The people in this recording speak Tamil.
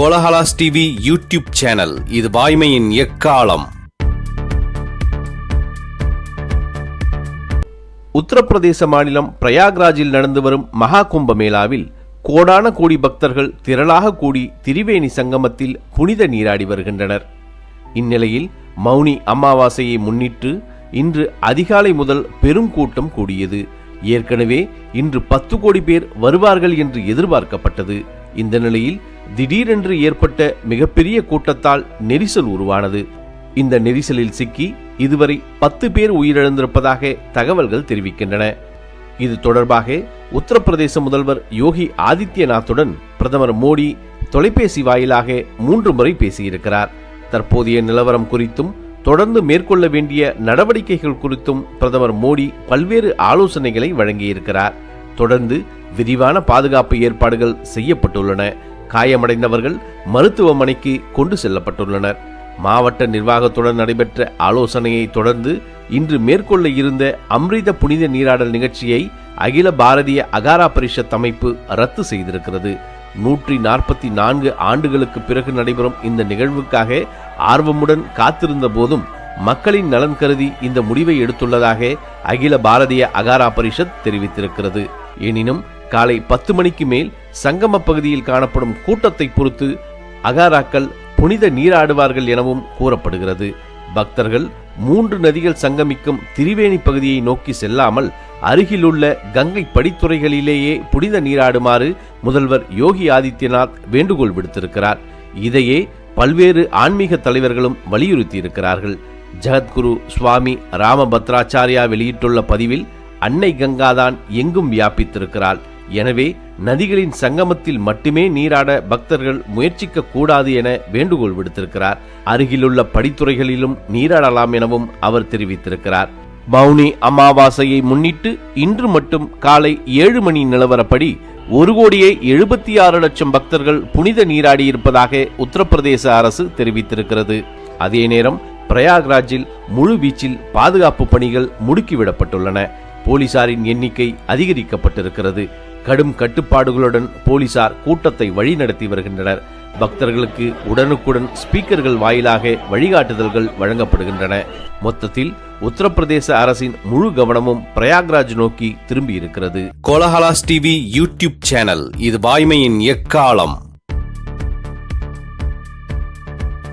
கோலஹலாஸ் டிவி யூடியூப் சேனல் இது வாய்மையின் எக்காலம். உத்தரப்பிரதேச மாநிலம் பிரயாக்ராஜில் நடந்து வரும் மகா கும்ப மேளாவில் கோடான கோடி பக்தர்கள் திரளாக கூடி திரிவேணி சங்கமத்தில் புனித நீராடி வருகின்றனர். இந்நிலையில் மௌனி அமாவாசையை முன்னிட்டு இன்று அதிகாலை முதல் பெரும் கூட்டம் கூடியது. ஏற்கனவே இன்று பத்து கோடி பேர் வருவார்கள் என்று எதிர்பார்க்கப்பட்டது. இந்த நிலையில் திடீரென்று ஏற்பட்ட மிகப்பெரிய கூட்டத்தால் நெரிசல் உருவானது. இந்த நெரிசலில் சிக்கி இதுவரை பத்து பேர் உயிரிழந்திருப்பதாக தகவல்கள் தெரிவிக்கின்றன. இது தொடர்பாக உத்தரப்பிரதேச முதல்வர் யோகி ஆதித்யநாத்துடன் பிரதமர் மோடி தொலைபேசி வாயிலாக மூன்று முறை பேசியிருக்கிறார். தற்போதைய நிலவரம் குறித்தும் தொடர்ந்து மேற்கொள்ள வேண்டிய நடவடிக்கைகள் குறித்தும் பிரதமர் மோடி பல்வேறு ஆலோசனைகளை வழங்கியிருக்கிறார். தொடர்ந்து விரிவான பாதுகாப்பு ஏற்பாடுகள் செய்யப்பட்டுள்ளன. காயமடைந்தவர்கள் மருத்துவமனைக்கு கொண்டு செல்லப்பட்டுள்ளனர். மாவட்ட நிர்வாகத்துடன் நடைபெற்ற ஆலோசனையை தொடர்ந்து இன்று மேற்கொள்ள இருந்த அம்ரித புனித நீராடல் நிகழ்ச்சியை அகில பாரதிய அகாரா பரிஷத் அமைப்பு ரத்து செய்திருக்கிறது. நூற்றி நாற்பத்தி நான்கு ஆண்டுகளுக்கு பிறகு நடைபெறும் இந்த நிகழ்வுக்காக ஆர்வமுடன் காத்திருந்த போதும் மக்களின் நலன் கருதி இந்த முடிவை எடுத்துள்ளதாக அகில பாரதிய அகாரா பரிஷத் தெரிவித்திருக்கிறது. எனினும் காலை பத்து மணிக்கு மேல் சங்கம பகுதியில் காணப்படும் கூட்டத்தை பொறுத்து அகாராக்கள் புனித நீராடுவார்கள் எனவும் கூறப்படுகிறது. பக்தர்கள் மூன்று நதிகள் சங்கமிக்கும் திரிவேணி பகுதியை நோக்கி செல்லாமல் அருகிலுள்ள கங்கை படித்துறைகளிலேயே புனித நீராடுமாறு முதல்வர் யோகி ஆதித்யநாத் வேண்டுகோள் விடுத்திருக்கிறார். இதையே பல்வேறு ஆன்மீக தலைவர்களும் வலியுறுத்தியிருக்கிறார்கள். ஜகத்குரு சுவாமி ராமபத்ராச்சாரியா வெளியிட்டுள்ள பதிவில் அன்னை கங்காதான் எங்கும் வியாபித்திருக்கிறாள். எனவே நதிகளின் சங்கமத்தில் மட்டுமே நீராட பக்தர்கள் முயற்சிக்க கூடாது என வேண்டுகோள் விடுத்திருக்கிறார். அருகிலுள்ள படித்துறைகளிலும் நீராடலாம் எனவும் அவர் தெரிவித்திருக்கிறார். மௌனி அமாவாசையை முன்னிட்டு இன்று மட்டும் காலை ஏழு மணி நிலவரப்படி ஒரு கோடியே எழுபத்தி ஆறு லட்சம் பக்தர்கள் புனித நீராடி இருப்பதாக உத்தரப்பிரதேச அரசு தெரிவித்திருக்கிறது. அதே நேரம் பிரயாக்ராஜில் முழு வீச்சில் பாதுகாப்பு பணிகள் முடுக்கிவிடப்பட்டுள்ளன. போலீசாரின் எண்ணிக்கை அதிகரிக்கப்பட்டிருக்கிறது. கடும் கட்டுப்பாடுகளுடன் போலீசார் கூட்டத்தை வழிநடத்தி வருகின்றனர். பக்தர்களுக்கு உடனுக்குடன் ஸ்பீக்கர்கள் வாயிலாக வழிகாட்டுதல்கள் வழங்கப்படுகின்றன. மொத்தத்தில் உத்தரப்பிரதேச அரசின் முழு கவனமும் பிரயாக்ராஜ் நோக்கி திரும்பியிருக்கிறது. கோலஹலாஸ் டிவி யூடியூப் சேனல் இது வாய்மையின் எக்காலம்.